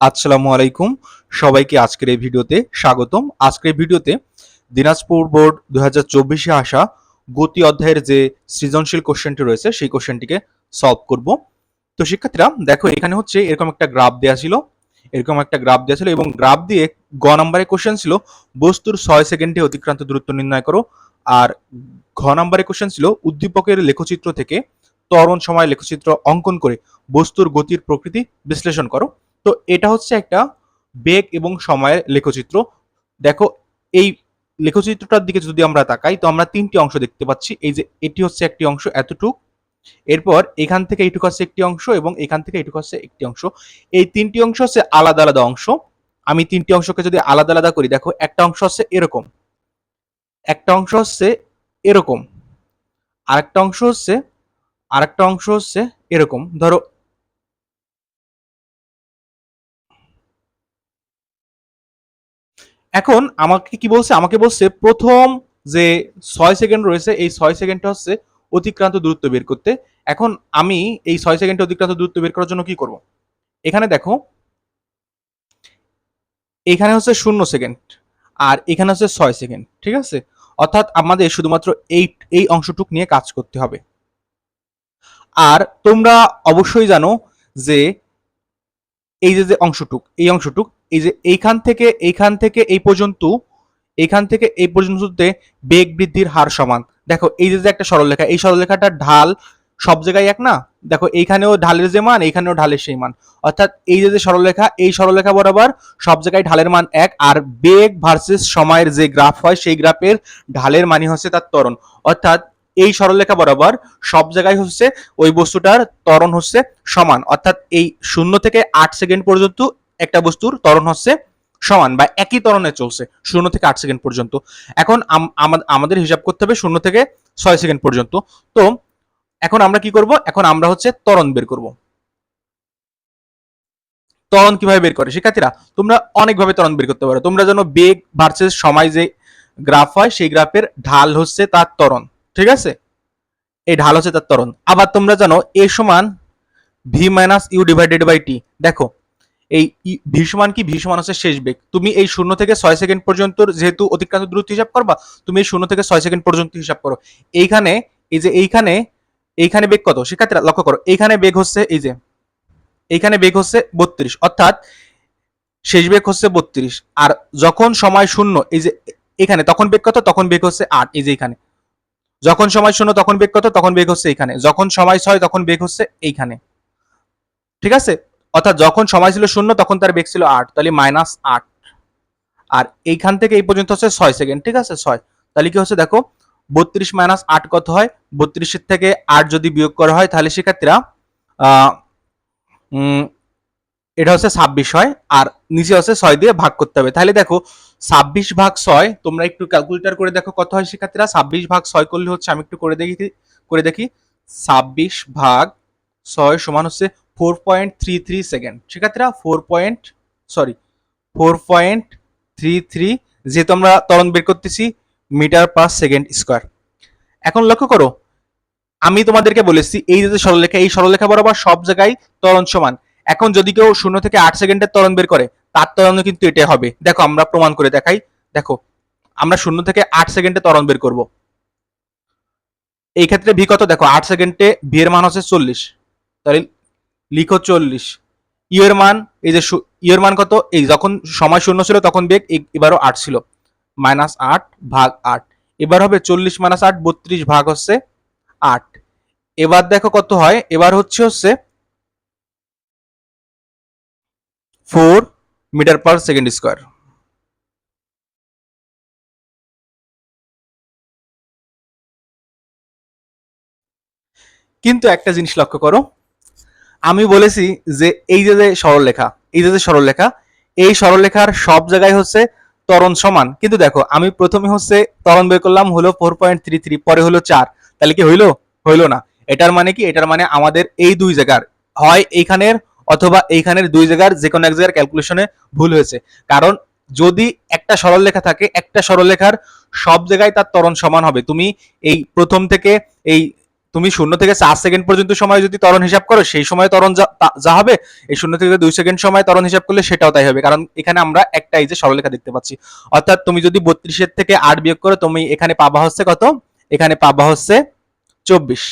আসসালামু আলাইকুম। সবাইকে আজকের এই ভিডিওতে স্বাগতম। আজকের ভিডিওতে দিনাজপুর বোর্ড দু হাজার চব্বিশে আসা গতি অধ্যায়ের যে সৃজনশীল কোশ্চেনটি রয়েছে, সেই কোশ্চেনটিকে সলভ করব। তো শিক্ষার্থীরা, দেখো, এখানে হচ্ছে এরকম একটা গ্রাফ দেওয়া ছিল। এরকম একটা গ্রাফ দেওয়া ছিল এবং গ্রাফ দিয়ে গ নম্বরের কোশ্চেন ছিল, বস্তুর ছয় সেকেন্ডে অতিক্রান্ত দূরত্ব নির্ণয় করো। আর ঘ নম্বরের কোশ্চেন ছিল, উদ্দীপকের লেখচিত্র থেকে ত্বরণ সময় লেখচিত্র অঙ্কন করে বস্তুর গতির প্রকৃতি বিশ্লেষণ করো। তো এটা হচ্ছে একটা বেগ এবং সময়ের লেখচিত্র। দেখো, এই লেখচিত্রটার দিকে যদি আমরা তাকাই, তো আমরা তিনটি অংশ দেখতে পাচ্ছি। এই যে, এটি হচ্ছে একটি অংশ এতটুক। এরপর এখান থেকে এইটুকু হচ্ছে একটি অংশ এবং এখান থেকে এইটুকু হচ্ছে একটি অংশ। এই তিনটি অংশ হচ্ছে আলাদা আলাদা অংশ। আমি তিনটি অংশকে যদি আলাদা আলাদা করি, দেখো, একটা অংশ হচ্ছে এরকম, একটা অংশ হচ্ছে এরকম, আরেকটা অংশ হচ্ছে, আরেকটা অংশ হচ্ছে এরকম। ধরো এখন আমাকে কি বলছে? আমাকে বলছে প্রথম যে ছয় সেকেন্ড রয়েছে, এই ছয় সেকেন্ডটা হচ্ছে অতিক্রান্ত দূরত্ব বের করতে। এখন আমি এই ছয় সেকেন্ডে অতিক্রান্ত দূরত্ব বের করার জন্য কি করব? এখানে দেখো, এখানে হচ্ছে শূন্য সেকেন্ড আর এখানে হচ্ছে ছয় সেকেন্ড, ঠিক আছে? অর্থাৎ আমাদের শুধুমাত্র এই এই অংশটুক নিয়ে কাজ করতে হবে। আর তোমরা অবশ্যই জানো যে এই যে যে অংশটুক, এই অংশটুক, এই যে এইখান থেকে এইখান থেকে এই পর্যন্ত, এইখান থেকে এই পর্যন্ততে বেগ বৃদ্ধির হার সমান। দেখো, এই যে যে একটা সরলরেখা, এই সরলরেখাটার ঢাল সব জায়গায় এক না? দেখো, এইখানেও ঢালের যে মান, এইখানেও ঢালের সেই মান। অর্থাৎ এই যে যে সরলরেখা, এই সরলরেখা বরাবর সব জায়গায় ঢালের মান এক, আর বেগ ভার্সেস সময়ের যে গ্রাফ হয়, সেই গ্রাফের ঢালের মানই হচ্ছে তার ত্বরণ। অর্থাৎ এই সরলরেখা বরাবর সব জায়গায় হচ্ছে ওই বস্তুটার ত্বরণ হচ্ছে সমান। অর্থাৎ এই শূন্য থেকে আট সেকেন্ড পর্যন্ত একটা বস্তুর ত্বরণ হচ্ছে সমান বা একই ত্বরণে চলছে, শূন্য থেকে আট সেকেন্ড পর্যন্ত। এখন আমা- আমাদের হিসাব করতে হবে শূন্য থেকে ছয় সেকেন্ড পর্যন্ত। তো এখন আমরা কি করব? এখন আমরা হচ্ছে ত্বরণ বের করব। ত্বরণ কীভাবে বের করে? শিক্ষার্থীরা, তোমরা অনেকভাবে ত্বরণ বের করতে পারো। তোমরা যেন বেগ ভার্সেস সময় যে গ্রাফ হয়, সেই গ্রাফের ঢাল হচ্ছে তার ত্বরণ। ঠিক আছে? এই ঢাল হচ্ছে তার ত্বরণ। আবার তোমরা জানো, এ সমান v minus u divided by t দেখো, এই ভি সমান কি? ভি সমান হচ্ছে শেষ বেগ। তুমি এই শূন্য থেকে ছয় সেকেন্ড পর্যন্ত যেহেতু অতিক্রান্ত দূরত্ব হিসাব করবা, তুমি এই শূন্য থেকে ছয় সেকেন্ড পর্যন্ত হিসাব করো। এইখানে, এই যে এইখানে এইখানে বেগ কত? শিক্ষার্থীরা, লক্ষ্য করো, এইখানে বেগ হচ্ছে এই যে, এইখানে বেগ হচ্ছে বত্রিশ। অর্থাৎ, শেষ বেগ হচ্ছে বত্রিশ। আর যখন সময় শূন্য, এই যে এখানে, তখন বেগ কত? তখন বেগ হচ্ছে আট। এই যে এখানে। যখন সময় শূন্য, তখন বেগ কত? তখন বেগ হচ্ছে এইখানে যখন সময় ছয়, তখন বেগ হচ্ছে এইখানে। ঠিক আছে? অর্থাৎ যখন সময় ছিল শূন্য, তখন তার বেগ ছিল আট। তাহলে মাইনাস আট। আর এইখান থেকে এই পর্যন্ত হচ্ছে ছয় সেকেন্ড ঠিক আছে? ছয়। তাহলে কি হচ্ছে দেখো? বত্রিশ মাইনাস আট কত হয়? বত্রিশের থেকে আট যদি বিয়োগ করা হয়, তাহলে শিক্ষার্থীরা এটা হচ্ছে ছাব্বিশ হয়। আর নিচে হচ্ছে ছয় দিয়ে ভাগ করতে হবে। তাহলে দেখো ছাব্বিশ ভাগ ছয়, তোমরা একটু ক্যালকুলেটর করে দেখো কত হয় শিক্ষার্থীরা? ছাব্বিশ ভাগ ছয় করলে হচ্ছে আমি একটু করে দেখি করে দেখি। ছাব্বিশ ভাগ ছয় সমান হচ্ছে four point three three second শিক্ষার্থীরা four point sorry four point three three যেহেতু আমরা ত্বরণ বের করতেছি মিটার পার সেকেন্ড স্কোয়ার এখন লক্ষ্য করো, আমি তোমাদেরকে বলেছি, এই যে সরলরেখা, এই সরলরেখা বরাবর সব জায়গায় ত্বরণ সমান। এখন যদি কেউ শূন্য থেকে আট সেকেন্ডের ত্বরণ বের করে তার ত্বরণও কিন্তু এটাই হবে। দেখো, আমরা প্রমাণ করে দেখাই। দেখো, আমরা শূন্য থেকে আট সেকেন্ডে ত্বরণ বের করব। এই ক্ষেত্রে ভি কত? দেখো, আট সেকেন্ডে ভি এর মান হচ্ছে চল্লিশ। তাহলে লিখো চল্লিশ। ইউ এর মান, এই যে ইউ এর মান কত? এই যখন সময় শূন্য ছিল, তখন বেগ এবারও আট ছিল। মাইনাস আট ভাগ আট। এবার হবে চল্লিশ মাইনাস আট, বত্রিশ ভাগ হচ্ছে আট। এবার দেখো কত হয়? এবার হচ্ছে হচ্ছে four metre per second square. কিন্তু একটা জিনিস লক্ষ্য করো, আমি বলেছি যে এই যে সরলরেখা, এই যে সরলরেখা, এই সরলরেখার সব জায়গায় হচ্ছে ত্বরণ সমান। কিন্তু দেখো, আমি প্রথমে হচ্ছে ত্বরণ বের করলাম হলো ফোর পয়েন্ট থ্রি থ্রি পরে হলো চার। তাহলে কি হইল? হইল না। এটার মানে কি? এটার মানে আমাদের এই দুই জায়গার হয় এইখানের অথবা এইখানের দুই জায়গার যে কোনো এক জায়গার ক্যালকুলেশনে ভুল হয়েছে। কারণ যদি একটা সরলরেখা থাকে, একটা সরলরেখার সব জায়গায় তার ত্বরণ সমান হবে। তুমি এই প্রথম থেকে এই তুমি শূন্য থেকে চার সেকেন্ড পর্যন্ত সময় যদি ত্বরণ হিসাব করো, সেই সময় ত্বরণ যা হবে, এই শূন্য থেকে দুই সেকেন্ড সময় ত্বরণ হিসাব করলে সেটাও তাই হবে। কারণ এখানে আমরা একটা এই যে সরলরেখা দেখতে পাচ্ছি। অর্থাৎ তুমি যদি বত্রিশের থেকে আট বিয়োগ করো, তুমি এখানে পাবা হচ্ছে কত? এখানে পাবা হচ্ছে চব্বিশ।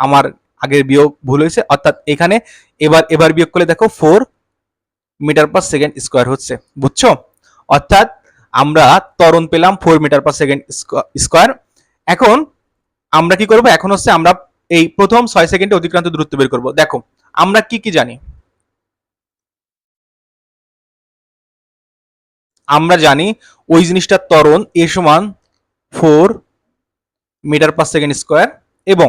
আমার আগের বিয়োগ ভুল হয়েছে, অর্থাৎ এখানে এবার এবার বিয়োগ করলে দেখো four metre per second square হচ্ছে, বুঝছ? অর্থাৎ আমরা ত্বরণ পেলাম four metre per second square এখন আমরা কি করব? এখন হচ্ছে আমরা এই প্রথম ছয় সেকেন্ডে অতিক্রান্ত দূরত্ব বের করব। দেখো, আমরা কি কি জানি? আমরা জানি ওই জিনিসটার ত্বরণ এ সমান four metre per second square এবং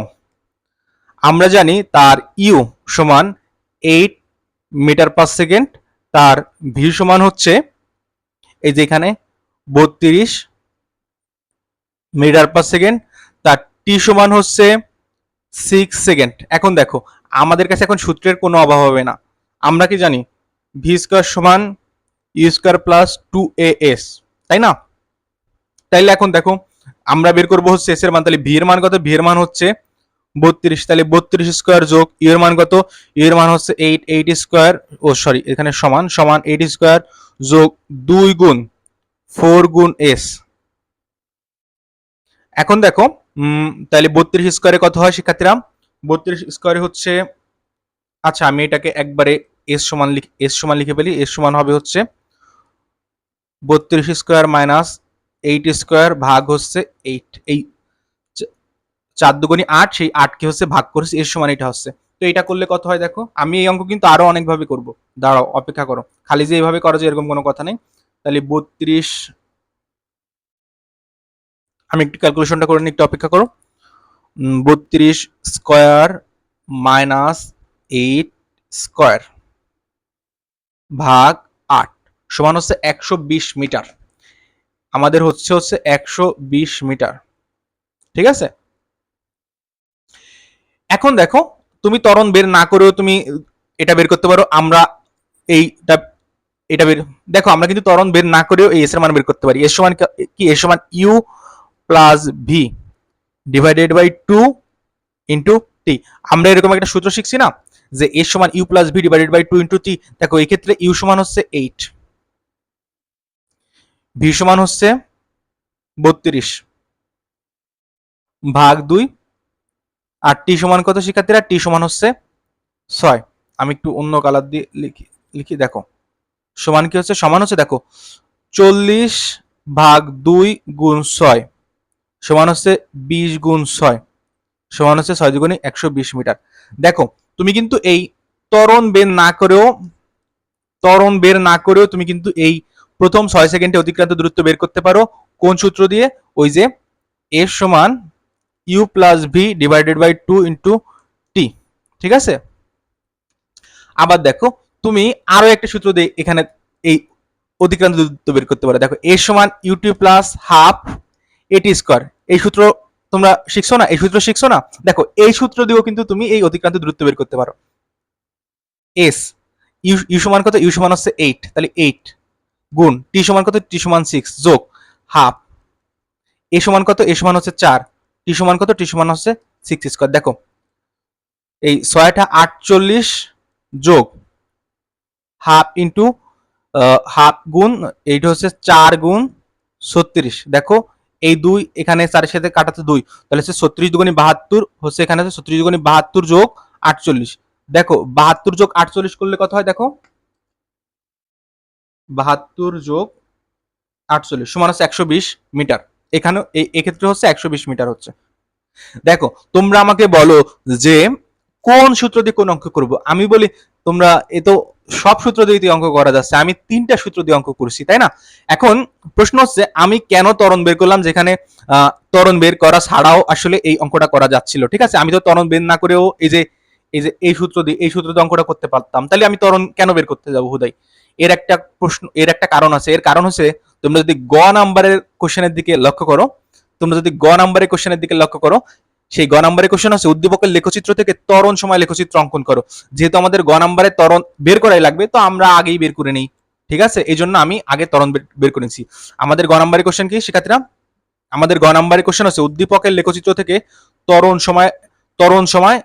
আমরা জানি তার ইউ সমান এইট মিটার পার সেকেন্ড তার ভি সমান হচ্ছে এই যে এখানে বত্রিশ মিটার পার সেকেন্ড তার টি সমান হচ্ছে সিক্স সেকেন্ড এখন দেখো, আমাদের কাছে এখন সূত্রের কোনো অভাব হবে না। আমরা কি জানি? ভি স্কোয়ার সমান u square plus two a s তাই না? তাইলে এখন দেখো, আমরা বের করব হচ্ছে এস এর মান, তাহলে ভি এর মান কত? ভি এর মান হচ্ছে বত্রিশ, তাহলে বত্রিশ স্কোয়ার যোগ ইউ এর মান কত? ইউ এর মান হচ্ছে এইট এইট স্কোয়ার ও সরি এখানে সমান সমান এইট স্কোয়ার যোগ দুই গুণ ফোর গুণ এস এখন দেখো তাহলে বত্রিশ স্কোয়ারে কত হয় শিক্ষার্থীরা? বত্রিশ স্কোয়ারে হচ্ছে আচ্ছা আমি এটাকে একবারে এস সমান লিখ এস সমান লিখে ফেলি এস সমান হবে হচ্ছে বত্রিশ স্কোয়ার মাইনাস এইট স্কোয়ার ভাগ হচ্ছে এইট এই চার দুগুণি আট, সেই আটকে হচ্ছে ভাগ করেছে এর সমান এটা হচ্ছে। তো এটা করলে কত হয় দেখো? আমি এই অঙ্ক কিন্তু আরও অনেকভাবে করব। দাঁড়াও, অপেক্ষা করো। খালি যে এইভাবে করা যায় এরকম কোনো কথা নেই। তাহলে বত্রিশ, আমি একটু ক্যালকুলেশনটা করে নিই, একটু অপেক্ষা করো। বত্রিশ স্কোয়ার মাইনাস এইট স্কোয়ার ভাগ আট সমান হচ্ছে একশো বিশ মিটার। আমাদের হচ্ছে হচ্ছে একশো বিশ মিটার। ঠিক আছে? এখন দেখো, তুমি ত্বরণ বের না করেও তুমি এটা বের করতে পারো, আমরা এইটা, এটা বের, দেখো, আমরা কিন্তু ত্বরণ বের না করেও এই এস এর মান বের করতে পারি। এর সমান কি এর সমান u plus v divided by two into t আমরা এরকম একটা সূত্র শিখছি না যে এর সমান u plus v divided by two into t দেখো এই ক্ষেত্রে ইউ সমান হচ্ছে এইট ভি সমান হচ্ছে বত্রিশ। ভাগ দুই আর টি সমান কত শিক্ষার্থীরা? টি সমান হচ্ছে ছয়। আমি একটু অন্য কালার দিয়ে লিখি লিখি, দেখো। সমান কি হচ্ছে? সমান হচ্ছে, দেখো, চল্লিশ ভাগ দুই গুণ ছয়। সমান হচ্ছে বিশ গুণ ছয়। সমান হচ্ছে ছয় দুগুণে একশো বিশ মিটার। দেখো, তুমি কিন্তু এই ত্বরণ বের না করেও, ত্বরণ বের না করেও তুমি কিন্তু এই প্রথম ছয় সেকেন্ডে অতিক্রান্ত দূরত্ব বের করতে পারো। কোন সূত্র দিয়ে? ওই যে এর সমান u plus v divided by two into t ঠিক আছে? আবার দেখো, তুমি আরও একটা সূত্র দিয়ে এখানে এই অতিক্রান্ত দূরত্ব বের করতে পারো। দেখো এ সমান u t plus half a t square এই সূত্র তোমরা শিখছো না? এই সূত্র শিখছো না? দেখো, এই সূত্র দিয়েও কিন্তু তুমি এই অতিক্রান্ত দূরত্ব বের করতে পারো। এস ইউ ইউ সমান কত? ইউ সমান হচ্ছে এইট তাহলে এইট গুণ টি সমান কত? টি সমান সিক্স যোগ হাফ এ সমান কত? এ সমান হচ্ছে চার। টি সমান কত? টি সমান হচ্ছে সিক্স স্কোয়ার দেখো, এই ছয়টা আটচল্লিশ যোগ হাফ ইন্টু হাফ গুণ, এইটা হচ্ছে চার গুণ ছত্রিশ। দেখো, এই দুই এখানে চারের সাথে কাটাতে দুই, তাহলে হচ্ছে ছত্রিশ দুগুণি বাহাত্তর হচ্ছে এখানে হচ্ছে ছত্রিশ দুগুণি বাহাত্তর যোগ আটচল্লিশ। দেখো, বাহাত্তর যোগ আটচল্লিশ করলে কত হয়? দেখো, বাহাত্তর যোগ আটচল্লিশ, সমান হচ্ছে একশো বিশ মিটার। এখানে এক্ষেত্রে হচ্ছে একশো বিশ মিটার হচ্ছে। দেখো তোমরা আমাকে বলো যে কোন সূত্র দিয়ে কোন অঙ্ক করব? আমি বলি তোমরা এ তো সব সূত্র দিয়ে অঙ্ক করা যাচ্ছে। আমি তিনটা সূত্র দিয়ে অঙ্ক করছি তাই না? এখন প্রশ্ন হচ্ছে আমি কেন ত্বরণ বের করলাম যেখানে আহ, ত্বরণ বের করা ছাড়াও আসলে এই অঙ্কটা করা যাচ্ছিল ঠিক আছে? আমি তো ত্বরণ বের না করেও এই যে এই যে এই সূত্র দিয়ে এই সূত্র দিয়ে অঙ্কটা করতে পারতাম। তাহলে আমি ত্বরণ কেন বের করতে যাব হুদাই? এর একটা প্রশ্ন এর একটা কারণ আছে। এর কারণ হচ্ছে তোমরা যদি গ নাম্বারের কোশ্চেনের দিকে লক্ষ্য করো, তোমরা যদি গ নাম্বারের কোশ্চেনের দিকে লক্ষ্য করো, সেই গ নাম্বারের কোশ্চেন আছে উদ্দীপকের লেখচিত্র থেকে তরণ সময় লেখচিত্র অঙ্কন করো। যেহেতু আমাদের গ নাম্বারে ত্বরণ বের করাই লাগবে, তো আমরা আগেই বের করে নেই। ঠিক আছে? এই জন্য আমি আগে তরণ বের- করেছি আমাদের গ নাম্বারের কোশ্চেন কি, শিক্ষার্থীরা? আমাদের গ নাম্বারের কোশ্চেন আছে উদ্দীপকের লেখচিত্র থেকে ত্বরণ সময় ত্বরণ সময়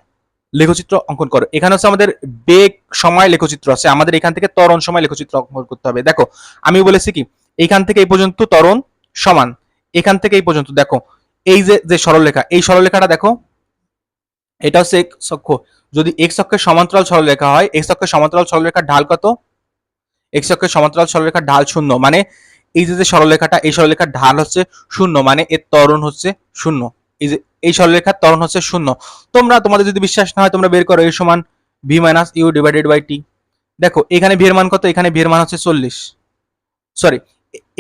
লেখচিত্র অঙ্কন করো। এখানে হচ্ছে আমাদের বেগ সময় লেখচিত্র আছে। আমাদের এখান থেকে তরণ সময় লেখচিত্র অঙ্কন করতে হবে। দেখো, আমি বলেছি কি? এইখান থেকে এই পর্যন্ত ত্বরণ সমান। এখান থেকে এই পর্যন্ত, দেখো, এই যে যে সরলরেখা, এই সরলরেখাটা দেখো, এটা হচ্ছে এক্স অক্ষ। যদি এক্স অক্ষের সমান্তরাল সরলরেখা হয় এক্স অক্ষের সমান্তরাল সরলরেখার ঢাল কত? এক্স অক্ষের সমান্তরাল সরলরেখার ঢাল শূন্য মানে এই যে যে সরলরেখাটা, এই সরলরেখার ঢাল হচ্ছে শূন্য মানে এর ত্বরণ হচ্ছে শূন্য। এই যে, এই সরলরেখার ত্বরণ হচ্ছে শূন্য। তোমরা, তোমাদের যদি বিশ্বাস না হয়, তোমরা বের করো এই সমান v minus u divided by t দেখো, এখানে ভি এর মান কত? এখানে ভি এর মান হচ্ছে চল্লিশ। সরি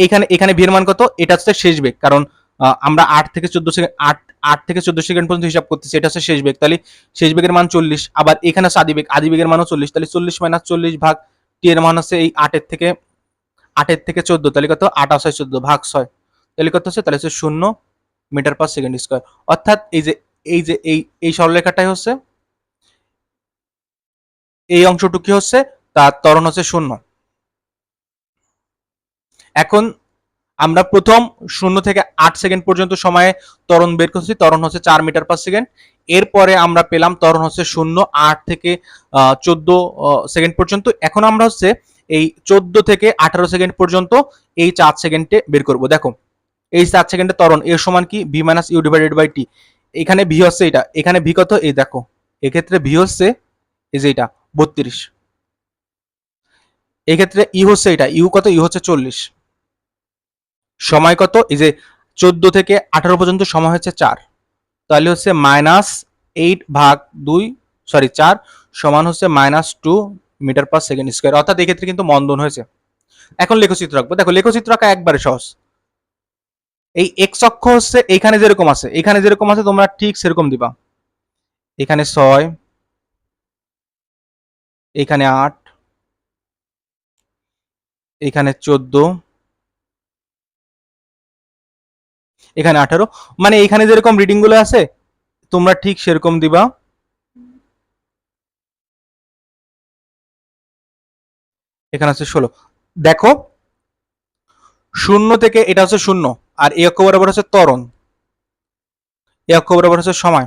এখানে এখানে ভি এর মান কত? এটা হচ্ছে শেষ বেগ। কারণ আমরা আট থেকে চোদ্দ সেকেন্ড আট আট থেকে চোদ্দ সেকেন্ড পর্যন্ত হিসাব করতেছি, এটা হচ্ছে শেষ বেগ। তাহলে শেষ বেগের মান চল্লিশ, আবার এখানে হচ্ছে আদি বেগ। আদি বেগের মানও চল্লিশ, তাহলে চল্লিশ মাইনাস চল্লিশ ভাগ টি এর মান হচ্ছে এই আটের থেকে আটের থেকে চোদ্দ, তাহলে কত? আট ছয় চোদ্দ ভাগ ছয়। তাহলে কত হচ্ছে? তাহলে হচ্ছে শূন্য মিটার পার সেকেন্ড স্কোয়ার অর্থাৎ এই যে এই যে, এই এই সরলরেখাটাই হচ্ছে, এই অংশটুকু হচ্ছে, তার ত্বরণ হচ্ছে শূন্য। এখন আমরা প্রথম শূন্য থেকে আট সেকেন্ড পর্যন্ত সময়ে ত্বরণ বের করছি। ত্বরণ হচ্ছে চার মিটার পার সেকেন্ড। এরপরে আমরা পেলাম ত্বরণ হচ্ছে শূন্য, আট থেকে চোদ্দ সেকেন্ড পর্যন্ত। এখন আমরা হচ্ছে এই চোদ্দ থেকে আঠারো সেকেন্ড পর্যন্ত এই চার সেকেন্ডে বের করব। দেখো, এই চার সেকেন্ডে ত্বরণ, এর সমান কি? V minus u divided by t এখানে ভি হচ্ছে এটা। এখানে ভি কত? এই দেখো, এক্ষেত্রে ভি হচ্ছে এই যে এটা, বত্রিশ। এক্ষেত্রে ই হচ্ছে এটা। ইউ কত? ইউ হচ্ছে চল্লিশ। সময় কত? এই যে চোদ্দ থেকে আঠারো পর্যন্ত সময় হচ্ছে চার। তাহলে হচ্ছে মাইনাস এইট ভাগ দুই সরি চার সমান হচ্ছে minus two metre per second square অর্থাৎ এক্ষেত্রে কিন্তু মন্দন হয়েছে। এখন লেখচিত্র আঁকবো। দেখো, লেখচিত্র আঁকা একবারে সহজ। এই এক্স অক্ষ হচ্ছে এইখানে যেরকম আছে, এখানে যেরকম আছে, তোমরা ঠিক সেরকম দিবা। এখানে ছয়, এখানে আট, এখানে চোদ্দ এখানে আঠারো। মানে এখানে যেরকম রিডিংগুলো আছে, তোমরা ঠিক সেরকম দিবা। এখানে আছে ষোলো। দেখো, শূন্য থেকে এটা হচ্ছে শূন্য, আর এই অক্ষ বরাবর হচ্ছে ত্বরণ। এই অক্ষ বরাবর হচ্ছে সময়।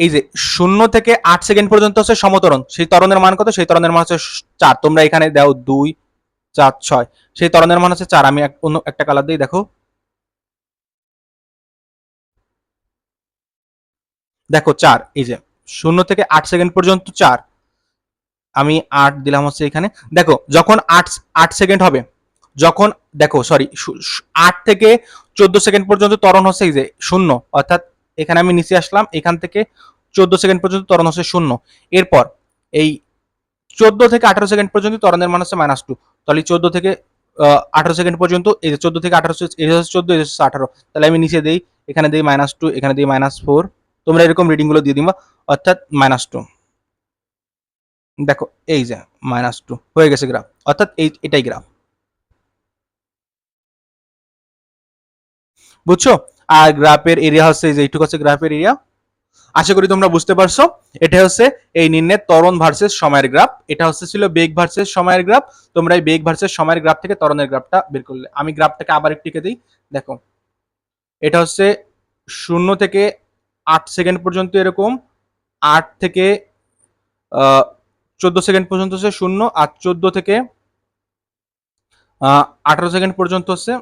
এই যে শূন্য থেকে আট সেকেন্ড পর্যন্ত হচ্ছে সমতরণ, সেই ত্বরণের মান কত? সেই তরণের মান হচ্ছে চার। তোমরা এখানে দাও দুই, চার, ছয়। সেই তরণের মান হচ্ছে চার। আমি অন্য একটা কালার দিই, দেখো। দেখো চার, এই যে শূন্য থেকে আট সেকেন্ড পর্যন্ত চার। আমি আট দিলাম হচ্ছে এখানে। দেখো, যখন আট আট সেকেন্ড হবে, যখন, দেখো সরি আট থেকে চোদ্দ সেকেন্ড পর্যন্ত ত্বরণ হচ্ছে এই যে শূন্য, অর্থাৎ এখানে আমি নিচে আসলাম, এখান থেকে চোদ্দ সেকেন্ড পর্যন্ত ত্বরণ হচ্ছে শূন্য। এরপর এই চোদ্দ থেকে আঠারো সেকেন্ড পর্যন্ত ত্বরণের মান হচ্ছে মাইনাস টু তাহলে চোদ্দ থেকে আঠারো সেকেন্ড পর্যন্ত, এই যে চোদ্দ থেকে আঠারো চোদ্দ, এই আঠারো। তাহলে আমি নিচে দিই, এখানে দিই মাইনাস টু এখানে দিই মাইনাস ফোর তোমরা এরকম রিডিংগুলো দিয়ে দিবা, অর্থাৎ মাইনাস টু দেখো, এই যে মাইনাস টু হয়ে গেছে গ্রাফ অর্থাৎ এই, এটাই গ্রাফ বুঝছ? আর গ্রাফের এরিয়া হচ্ছে যে, এইটুকু হচ্ছে গ্রাফের এরিয়া আশা করি তোমরা বুঝতে পারছ। এটা হচ্ছে এই নিম্নের ত্বরণ ভার্সেস সময়ের গ্রাফ এটা হচ্ছে ছিল বেগ ভার্সেস সময়ের গ্রাফ তোমরা এই বেগ ভার্সেস সময়ের গ্রাফ থেকে ত্বরণের গ্রাফটা বের করলে। আমি গ্রাফটাকে আবার একটু দিই। দেখো, এটা হচ্ছে শূন্য থেকে আট সেকেন্ড পর্যন্ত এরকম, আট থেকে চোদ্দ সেকেন্ড পর্যন্ত হচ্ছে শূন্য, আর চোদ্দ থেকে আঠারো সেকেন্ড পর্যন্ত হচ্ছে,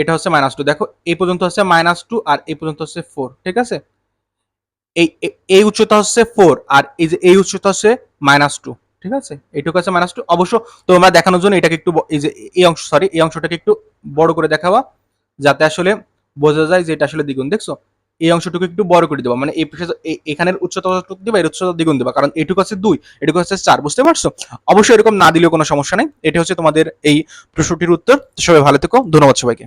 এটা হচ্ছে মাইনাস টু দেখো এই পর্যন্ত হচ্ছে মাইনাস টু আর এই পর্যন্ত হচ্ছে ফোর ঠিক আছে? এই এই উচ্চতা হচ্ছে ফোর আর এই যে, এই উচ্চতা হচ্ছে মাইনাস টু ঠিক আছে? এইটুকু আছে মাইনাস টু অবশ্য তোমরা দেখানোর জন্য এটাকে একটু এই যে, এই অংশ সরি এই অংশটাকে একটু বড় করে দেখাবা, যাতে আসলে বোঝা যায় যে এটা আসলে দ্বিগুণ, দেখছ? এই অংশটুকু একটু বড় করে দেবা মানে এই এখানের উচ্চতা দিবা, এর উচ্চতা দ্বিগুণ দেবা, কারণ এটুকু আছে দুই, এটুকু আছে চার, বুঝতে পারছ? অবশ্যই এরকম না দিলেও কোনো সমস্যা নেই, এটা হচ্ছে তোমাদের এই প্রশ্নটির উত্তর। সবাই ভালো থেকো, ধন্যবাদ সবাইকে।